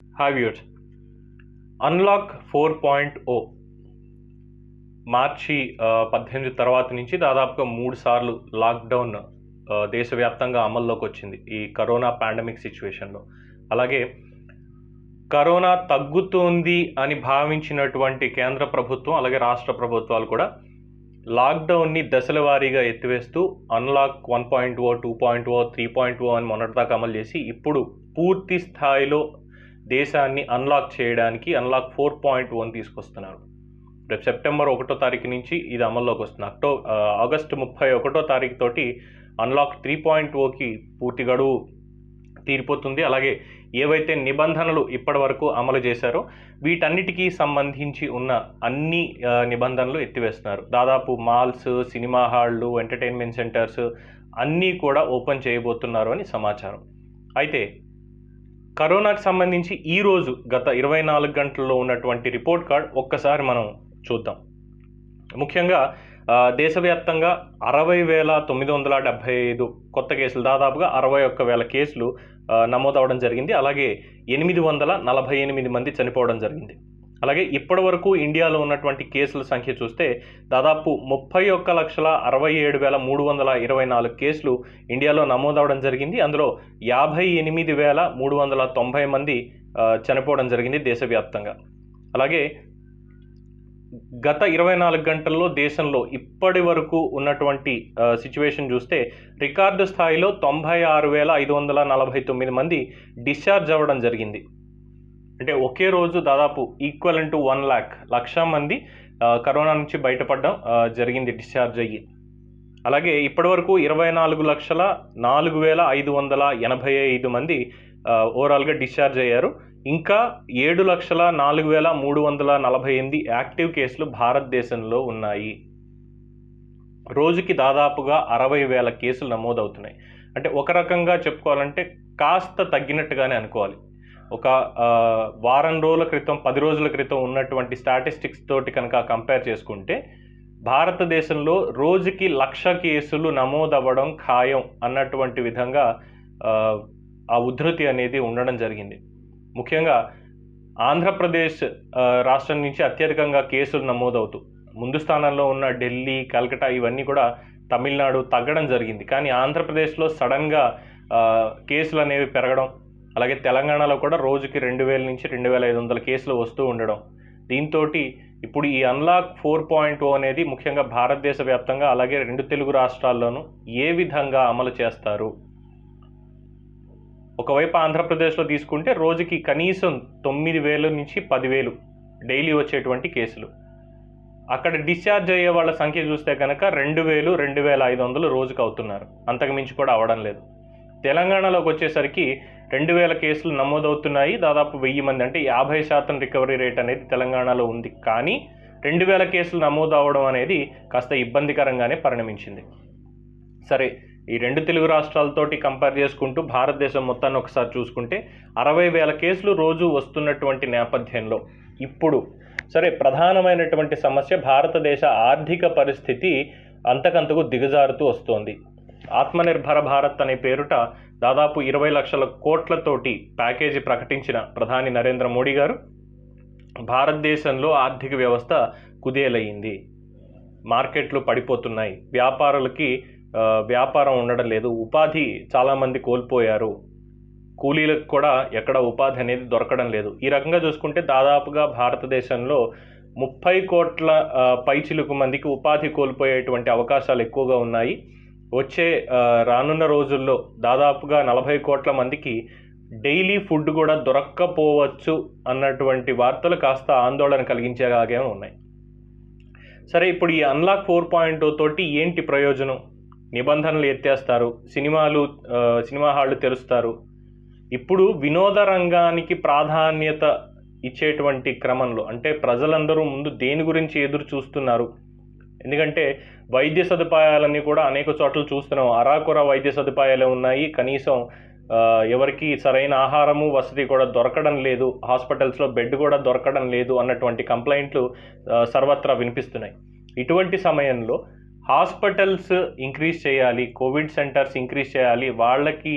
Hi viewers unlock four point O మార్చి పద్దెనిమిది తర్వాత నుంచి దాదాపుగా మూడు సార్లు లాక్డౌన్ దేశవ్యాప్తంగా అమల్లోకి వచ్చింది ఈ కరోనా పాండమిక్ సిచ్యువేషన్లో. అలాగే కరోనా తగ్గుతుంది అని భావించినటువంటి కేంద్ర ప్రభుత్వం అలాగే రాష్ట్ర ప్రభుత్వాలు కూడా లాక్డౌన్ని దశల వారీగా ఎత్తివేస్తూ unlock one point O two point O three point O అని మొన్నటిదాకా అమలు చేసి ఇప్పుడు పూర్తి స్థాయిలో దేశాన్ని అన్లాక్ చేయడానికి అన్లాక్ ఫోర్ పాయింట్ వన్ తీసుకొస్తున్నారు. రేపు సెప్టెంబర్ ఒకటో తారీఖు నుంచి ఇది అమల్లోకి వస్తుంది. అక్టో ఆగస్టు ముప్పై ఒకటో తారీఖు తోటి అన్లాక్ త్రీ పాయింట్ ఓకి పూర్తి గడువు తీరిపోతుంది. అలాగే ఏవైతే నిబంధనలు ఇప్పటి వరకు అమలు చేశారో వీటన్నిటికీ సంబంధించి ఉన్న అన్ని నిబంధనలు ఎత్తివేస్తున్నారు. దాదాపు మాల్స్ సినిమా హాళ్ళు ఎంటర్టైన్మెంట్ సెంటర్స్ అన్నీ కూడా ఓపెన్ చేయబోతున్నారు అని సమాచారం. అయితే కరోనాకు సంబంధించి ఈరోజు గత ఇరవై నాలుగు గంటల్లో ఉన్నటువంటి రిపోర్ట్ కార్డ్ ఒక్కసారి మనం చూద్దాం. ముఖ్యంగా దేశవ్యాప్తంగా అరవై వేల తొమ్మిది వందల డెబ్బై ఐదు కొత్త కేసులు దాదాపుగా అరవై ఒక్క వేల కేసులు నమోదవడం జరిగింది. అలాగే ఎనిమిది వందల నలభై ఎనిమిది మంది చనిపోవడం జరిగింది. అలాగే ఇప్పటి వరకు ఇండియాలో ఉన్నటువంటి కేసుల సంఖ్య చూస్తే దాదాపు ముప్పై ఒక్క లక్షల అరవై ఏడు వేల మూడు వందల ఇరవై నాలుగు కేసులు ఇండియాలో నమోదవడం జరిగింది. అందులో యాభై ఎనిమిది వేల మూడు వందల తొంభై మంది చనిపోవడం జరిగింది దేశవ్యాప్తంగా. అలాగే గత ఇరవై నాలుగు గంటల్లో దేశంలో ఇప్పటి వరకు ఉన్నటువంటి సిచ్యువేషన్ చూస్తే రికార్డు స్థాయిలో తొంభై ఆరు వేల ఐదు వందల నలభై తొమ్మిది మంది డిశ్చార్జ్ అవ్వడం జరిగింది. అంటే ఒకే రోజు దాదాపు ఈక్వల్ టు వన్ ల్యాక్ లక్ష మంది కరోనా నుంచి బయటపడడం జరిగింది డిశ్చార్జ్ అయ్యి. అలాగే ఇప్పటివరకు ఇరవై నాలుగు లక్షల నాలుగు వేల ఐదు వందల ఎనభై ఐదు మంది ఓవరాల్గా డిశ్చార్జ్ అయ్యారు. ఇంకా ఏడు లక్షల నాలుగు వేల మూడు వందల నలభై ఎనిమిది యాక్టివ్ కేసులు భారతదేశంలో ఉన్నాయి. రోజుకి దాదాపుగా అరవై వేల కేసులు నమోదవుతున్నాయి. అంటే ఒక రకంగా చెప్పుకోవాలంటే కాస్త తగ్గినట్టుగానే అనుకోవాలి. ఒక వారం రోజుల క్రితం పది రోజుల క్రితం ఉన్నటువంటి స్టాటిస్టిక్స్ తోటి కనుక కంపేర్ చేసుకుంటే భారతదేశంలో రోజుకి లక్ష కేసులు నమోదవ్వడం ఖాయం అన్నటువంటి విధంగా ఆ, ఉధృతి అనేది ఉండడం జరిగింది. ముఖ్యంగా ఆంధ్రప్రదేశ్ రాష్ట్రం నుంచి అత్యధికంగా కేసులు నమోదవుతూ ముందు స్థానంలో ఉన్న ఢిల్లీ కల్కటా ఇవన్నీ కూడా తమిళనాడు తగ్గడం జరిగింది. కానీ ఆంధ్రప్రదేశ్లో సడన్గా కేసులు అనేవి పెరగడం అలాగే తెలంగాణలో కూడా రోజుకి రెండు వేల నుంచి రెండు వేల ఐదు వందల కేసులు వస్తూ ఉండడం. దీంతో ఇప్పుడు ఈ అన్లాక్ ఫోర్ పాయింట్ ఓ అనేది ముఖ్యంగా భారతదేశ వ్యాప్తంగా అలాగే రెండు తెలుగు రాష్ట్రాల్లోనూ ఏ విధంగా అమలు చేస్తారు? ఒకవైపు ఆంధ్రప్రదేశ్లో తీసుకుంటే రోజుకి కనీసం తొమ్మిది వేలు నుంచి పదివేలు డైలీ వచ్చేటువంటి కేసులు. అక్కడ డిశ్చార్జ్ అయ్యే వాళ్ళ సంఖ్య చూస్తే కనుక రెండు వేలు రెండు వేల ఐదు వందలు రోజుకు అవుతున్నారు. అంతకు మించి కూడా అవడం లేదు. తెలంగాణలోకి వచ్చేసరికి రెండు వేల కేసులు నమోదవుతున్నాయి. దాదాపు వెయ్యి మంది అంటే యాభై శాతం రికవరీ రేట్ అనేది తెలంగాణలో ఉంది. కానీ రెండు వేల కేసులు నమోదు అవడం అనేది కాస్త ఇబ్బందికరంగానే పరిణమించింది. సరే ఈ రెండు తెలుగు రాష్ట్రాలతోటి కంపేర్ చేసుకుంటూ భారతదేశం మొత్తాన్ని ఒకసారి చూసుకుంటే అరవై వేల కేసులు రోజు వస్తున్నటువంటి నేపథ్యంలో ఇప్పుడు సరే ప్రధానమైనటువంటి సమస్య భారతదేశ ఆర్థిక పరిస్థితి అంతకంతకు దిగజారుతూ వస్తోంది. ఆత్మనిర్భర భారత్ అనే పేరుట దాదాపు ఇరవై లక్షల కోట్లతోటి ప్యాకేజీ ప్రకటించిన ప్రధాని నరేంద్ర మోడీ గారు. భారతదేశంలో ఆర్థిక వ్యవస్థ కుదేలయ్యింది మార్కెట్లు పడిపోతున్నాయి. వ్యాపారులకి వ్యాపారం ఉండడం లేదు. ఉపాధి చాలామంది కోల్పోయారు. కూలీలకు కూడా ఎక్కడ ఉపాధి అనేది దొరకడం లేదు. ఈ రకంగా చూసుకుంటే దాదాపుగా భారతదేశంలో ముప్పై కోట్ల పైచిలుకు మందికి ఉపాధి కోల్పోయేటువంటి అవకాశాలు ఎక్కువగా ఉన్నాయి. వచ్చే రానున్న రోజుల్లో దాదాపుగా నలభై కోట్ల మందికి డైలీ ఫుడ్ కూడా దొరక్కపోవచ్చు అన్నటువంటి వార్తలు కాస్త ఆందోళన కలిగించేలాగే ఉన్నాయి. సరే ఇప్పుడు ఈ అన్లాక్ ఫోర్ పాయింట్ తోటి ఏంటి ప్రయోజనం? నిబంధనలు ఎత్తేస్తారు సినిమాలు సినిమా హాళ్ళు తెరుస్తారు. ఇప్పుడు వినోద రంగానికి ప్రాధాన్యత ఇచ్చేటువంటి క్రమంలో అంటే ప్రజలందరూ ముందు దేని గురించి ఎదురు చూస్తున్నారు? ఎందుకంటే వైద్య సదుపాయాలన్నీ కూడా అనేక చోట్ల చూస్తున్నాం. అరాకొర వైద్య సదుపాయాలే ఉన్నాయి. కనీసం ఎవరికి సరైన ఆహారము వసతి కూడా దొరకడం లేదు. హాస్పిటల్స్లో బెడ్ కూడా దొరకడం లేదు అన్నటువంటి కంప్లైంట్లు సర్వత్రా వినిపిస్తున్నాయి. ఇటువంటి సమయంలో హాస్పిటల్స్ ఇంక్రీజ్ చేయాలి కోవిడ్ సెంటర్స్ ఇంక్రీజ్ చేయాలి వాళ్ళకి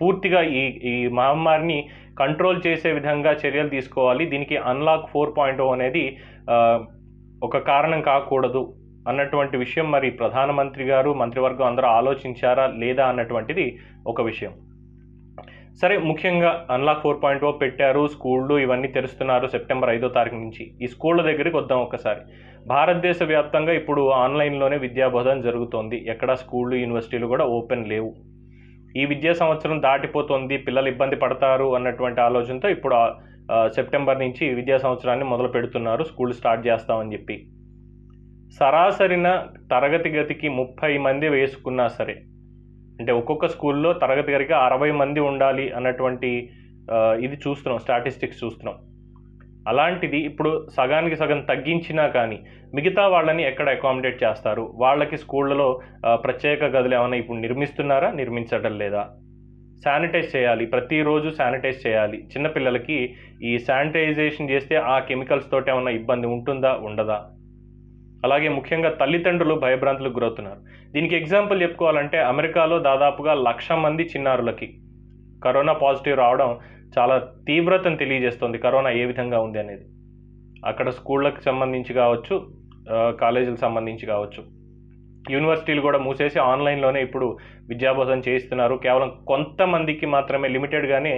పూర్తిగా ఈ ఈ మహమ్మారిని కంట్రోల్ చేసే విధంగా చర్యలు తీసుకోవాలి. దీనికి అన్లాక్ ఫోర్ పాయింట్ అనేది ఒక కారణం కాకూడదు అన్నటువంటి విషయం మరి ప్రధానమంత్రి గారు మంత్రివర్గం అందరూ ఆలోచించారా లేదా అన్నటువంటిది ఒక విషయం. సరే ముఖ్యంగా అన్లాక్ ఫోర్ పాయింట్ ఓ పెట్టారు స్కూళ్ళు ఇవన్నీ తెరుస్తున్నారు సెప్టెంబర్ ఐదో తారీఖు నుంచి. ఈ స్కూళ్ళ దగ్గరికి వద్దాం ఒకసారి భారతదేశ వ్యాప్తంగా ఇప్పుడు ఆన్లైన్లోనే విద్యాబోధన జరుగుతోంది. ఎక్కడ స్కూళ్ళు యూనివర్సిటీలు కూడా ఓపెన్ లేవు. ఈ విద్యా సంవత్సరం దాటిపోతుంది. పిల్లలు ఇబ్బంది పడతారు అన్నటువంటి ఆలోచనతో ఇప్పుడు సెప్టెంబర్ నుంచి విద్యా సంవత్సరాన్ని మొదలు పెడుతున్నారు. స్కూల్ స్టార్ట్ చేస్తామని చెప్పి. సరాసరిన తరగతి గతికి ముప్పై మంది వేసుకున్నా సరే అంటే ఒక్కొక్క స్కూల్లో తరగతి గదికి అరవై మంది ఉండాలి అన్నటువంటి ఇది చూస్తున్నాం స్టాటిస్టిక్స్ చూస్తున్నాం. అలాంటిది ఇప్పుడు సగానికి సగం తగ్గించినా కానీ మిగతా వాళ్ళని ఎక్కడ అకామిడేట్ చేస్తారు? వాళ్ళకి స్కూళ్ళలో ప్రత్యేక గదులు ఏమైనా ఇప్పుడు నిర్మిస్తున్నారా నిర్మించడం లేదా? శానిటైజ్ చేయాలి ప్రతిరోజు శానిటైజ్ చేయాలి. చిన్నపిల్లలకి ఈ శానిటైజేషన్ చేస్తే ఆ కెమికల్స్ తోటి ఏమైనా ఇబ్బంది ఉంటుందా ఉండదా? అలాగే ముఖ్యంగా తల్లిదండ్రులు భయభ్రాంతులకు గురవుతున్నారు. దీనికి ఎగ్జాంపుల్ చెప్పుకోవాలంటే అమెరికాలో దాదాపుగా లక్ష మంది చిన్నారులకి కరోనా పాజిటివ్ రావడం చాలా తీవ్రతను తెలియజేస్తుంది. కరోనా ఏ విధంగా ఉంది అనేది. అక్కడ స్కూళ్ళకి సంబంధించి కావచ్చు కాలేజీలకు సంబంధించి కావచ్చు. యూనివర్సిటీలు కూడా మూసేసి ఆన్లైన్లోనే ఇప్పుడు విద్యాబోధన చేయిస్తున్నారు. కేవలం కొంతమందికి మాత్రమే లిమిటెడ్గానే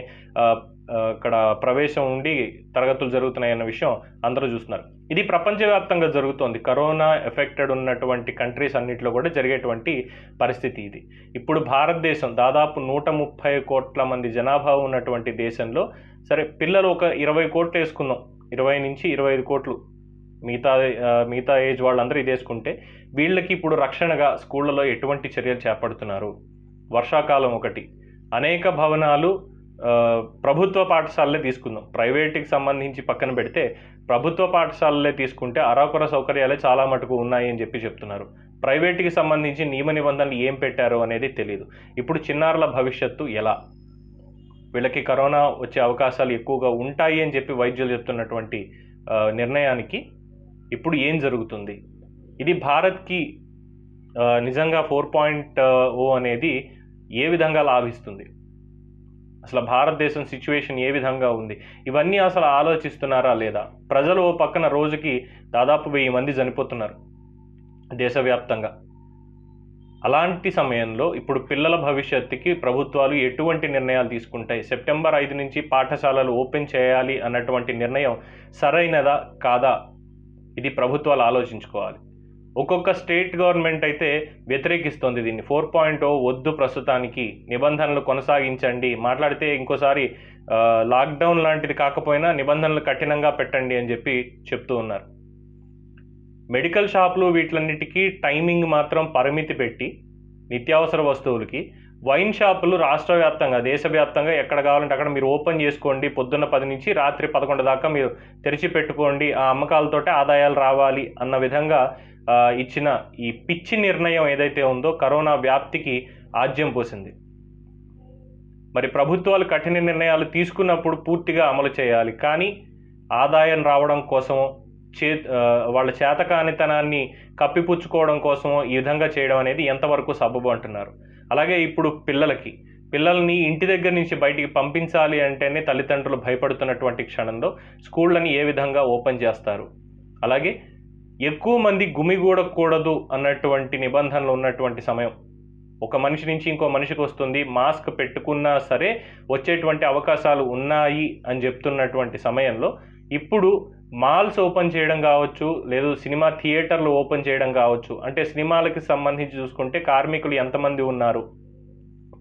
ఇక్కడ ప్రవేశం ఉండి తరగతులు జరుగుతున్నాయన్న విషయం అందరూ చూస్తున్నారు. ఇది ప్రపంచవ్యాప్తంగా జరుగుతోంది. కరోనా ఎఫెక్టెడ్ ఉన్నటువంటి కంట్రీస్ అన్నింటిలో కూడా జరిగేటువంటి పరిస్థితి ఇది. ఇప్పుడు భారతదేశం దాదాపు నూట ముప్పై కోట్ల మంది జనాభా ఉన్నటువంటి దేశంలో సరే పిల్లలు ఒక ఇరవై కోట్లు వేసుకుందాం ఇరవై నుంచి ఇరవై ఐదు కోట్లు. మిగతా మిగతా ఏజ్ వాళ్ళందరూ ఇది వేసుకుంటే వీళ్ళకి ఇప్పుడు రక్షణగా స్కూళ్ళలో ఎటువంటి చర్యలు చేపడుతున్నారు? వర్షాకాలం ఒకటి. అనేక భవనాలు ప్రభుత్వ పాఠశాలలే తీసుకుందాం. ప్రైవేట్కి సంబంధించి పక్కన పెడితే ప్రభుత్వ పాఠశాలలే తీసుకుంటే అరాకుర సౌకర్యాలే చాలా మటుకు ఉన్నాయి అని చెప్పి చెప్తున్నారు. ప్రైవేట్కి సంబంధించి నియమ నిబంధనలు ఏం పెట్టారో అనేది తెలియదు ఇప్పుడు చిన్నారుల భవిష్యత్తు ఎలా? వీళ్ళకి కరోనా వచ్చే అవకాశాలు ఎక్కువగా ఉంటాయి అని చెప్పి వైద్యులు చెప్తున్నటువంటి నిర్ణయానికి ఇప్పుడు ఏం జరుగుతుంది? ఇది భారత్కి నిజంగా ఫోర్ పాయింట్ ఓ అనేది ఏ విధంగా లాభిస్తుంది? అసలు భారతదేశం సిచ్యువేషన్ ఏ విధంగా ఉంది? ఇవన్నీ అసలు ఆలోచిస్తున్నారా లేదా? ప్రజలు ఓ పక్కన రోజుకి దాదాపు వెయ్యి మంది చనిపోతున్నారు దేశవ్యాప్తంగా. అలాంటి సమయంలో ఇప్పుడు పిల్లల భవిష్యత్తుకి ప్రభుత్వాలు ఎటువంటి నిర్ణయాలు తీసుకుంటాయి? సెప్టెంబర్ ఐదు నుంచి పాఠశాలలు ఓపెన్ చేయాలి అన్నటువంటి నిర్ణయం సరైనదా కాదా? ఇది ప్రభుత్వాలు ఆలోచించుకోవాలి. ఒక్కొక్క స్టేట్ గవర్నమెంట్ అయితే వ్యతిరేకిస్తోంది దీన్ని. ఫోర్ పాయింట్ ఓ వద్దు ప్రస్తుతానికి. నిబంధనలు కొనసాగించండి. మాట్లాడితే ఇంకోసారి లాక్డౌన్ లాంటిది కాకపోయినా నిబంధనలు కఠినంగా పెట్టండి అని చెప్పి చెప్తూ ఉన్నారు. మెడికల్ షాపులు వీటిలన్నిటికీ టైమింగ్ మాత్రం పరిమితి పెట్టి నిత్యావసర వస్తువులకి వైన్ షాపులు రాష్ట్ర వ్యాప్తంగా దేశవ్యాప్తంగా ఎక్కడ కావాలంటే అక్కడ మీరు ఓపెన్ చేసుకోండి. పొద్దున్న పది నుంచి రాత్రి పదకొండు దాకా మీరు తెరిచి పెట్టుకోండి ఆ అమ్మకాలతోటే ఆదాయాలు రావాలి అన్న విధంగా ఇచ్చిన ఈ పిచ్చి నిర్ణయం ఏదైతే ఉందో కరోనా వ్యాప్తికి ఆజ్యం పోసింది. మరి ప్రభుత్వాలు కఠిన నిర్ణయాలు తీసుకున్నప్పుడు పూర్తిగా అమలు చేయాలి. కానీ ఆదాయం రావడం కోసమో చే వాళ్ళ చేతకానితనాన్ని కప్పిపుచ్చుకోవడం కోసమో ఈ విధంగా చేయడం అనేది ఎంతవరకు సబబు అంటున్నారు. అలాగే ఇప్పుడు పిల్లలకి. పిల్లల్ని ఇంటి దగ్గర నుంచి బయటికి పంపించాలి అంటేనే తల్లిదండ్రులు భయపడుతున్నటువంటి క్షణంలో స్కూళ్ళని ఏ విధంగా ఓపెన్ చేస్తారు? అలాగే ఎక్కువ మంది గుమిగూడకూడదు అన్నటువంటి నిబంధనలు ఉన్నటువంటి సమయం. ఒక మనిషి నుంచి ఇంకో మనిషికి వస్తుంది మాస్క్ పెట్టుకున్నా సరే వచ్చేటువంటి అవకాశాలు ఉన్నాయి అని చెప్తున్నటువంటి సమయంలో ఇప్పుడు మాల్స్ ఓపెన్ చేయడం కావచ్చు లేదు సినిమా థియేటర్లు ఓపెన్ చేయడం కావచ్చు. అంటే సినిమాలకి సంబంధించి చూసుకుంటే కార్మికులు ఎంతమంది ఉన్నారు?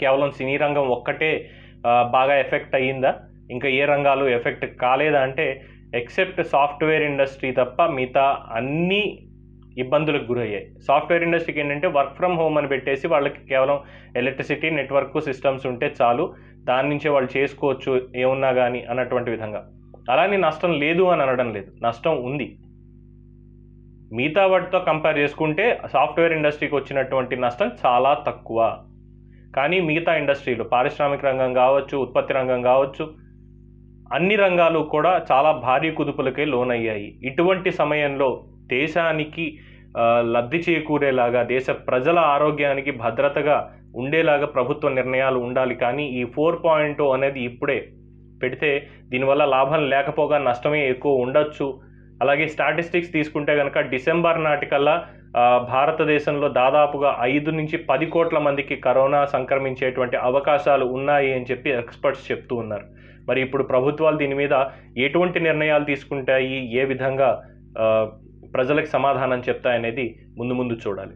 కేవలం సినీ రంగం ఒక్కటే బాగా ఎఫెక్ట్ అయ్యిందా? ఇంకా ఏ రంగాలు ఎఫెక్ట్ కాలేదా? అంటే ఎక్సెప్ట్ సాఫ్ట్వేర్ ఇండస్ట్రీ తప్ప మిగతా అన్ని ఇబ్బందులకు గురయ్యాయి. సాఫ్ట్వేర్ ఇండస్ట్రీకి ఏంటంటే వర్క్ ఫ్రమ్ హోమ్ అని పెట్టేసి వాళ్ళకి కేవలం ఎలక్ట్రిసిటీ నెట్వర్క్ సిస్టమ్స్ ఉంటే చాలు. దాని నుంచే వాళ్ళు చేసుకోవచ్చు ఏమున్నా కానీ అన్నటువంటి విధంగా. అలానే నష్టం లేదు అని అనడం లేదు. నష్టం ఉంది. మిగతా వాటితో కంపేర్ చేసుకుంటే సాఫ్ట్వేర్ ఇండస్ట్రీకి వచ్చినటువంటి నష్టం చాలా తక్కువ. కానీ మిగతా ఇండస్ట్రీలు పారిశ్రామిక రంగం కావచ్చు ఉత్పత్తి రంగం కావచ్చు అన్ని రంగాలు కూడా చాలా భారీ కుదుపులకే లోనయ్యాయి. ఇటువంటి సమయంలో దేశానికి లబ్ధి చేకూరేలాగా దేశ ప్రజల ఆరోగ్యానికి భద్రతగా ఉండేలాగా ప్రభుత్వ నిర్ణయాలు ఉండాలి. కానీ ఈ ఫోర్ పాయింట్ oh అనేది ఇప్పుడే పెడితే దీనివల్ల లాభం లేకపోగా నష్టమే ఎక్కువ ఉండొచ్చు. అలాగే స్టాటిస్టిక్స్ తీసుకుంటే కనుక డిసెంబర్ నాటికల్లా భారతదేశంలో దాదాపుగా ఐదు నుంచి పది కోట్ల మందికి కరోనా సంక్రమించేటువంటి అవకాశాలు ఉన్నాయి అని చెప్పి ఎక్స్పర్ట్స్ చెప్తూ ఉన్నారు. మరి ఇప్పుడు ప్రభుత్వాలు దీని మీద ఎటువంటి నిర్ణయాలు తీసుకుంటాయి? ఏ విధంగా ప్రజలకు సమాధానం చెప్తాయనేది ముందు ముందు చూడాలి.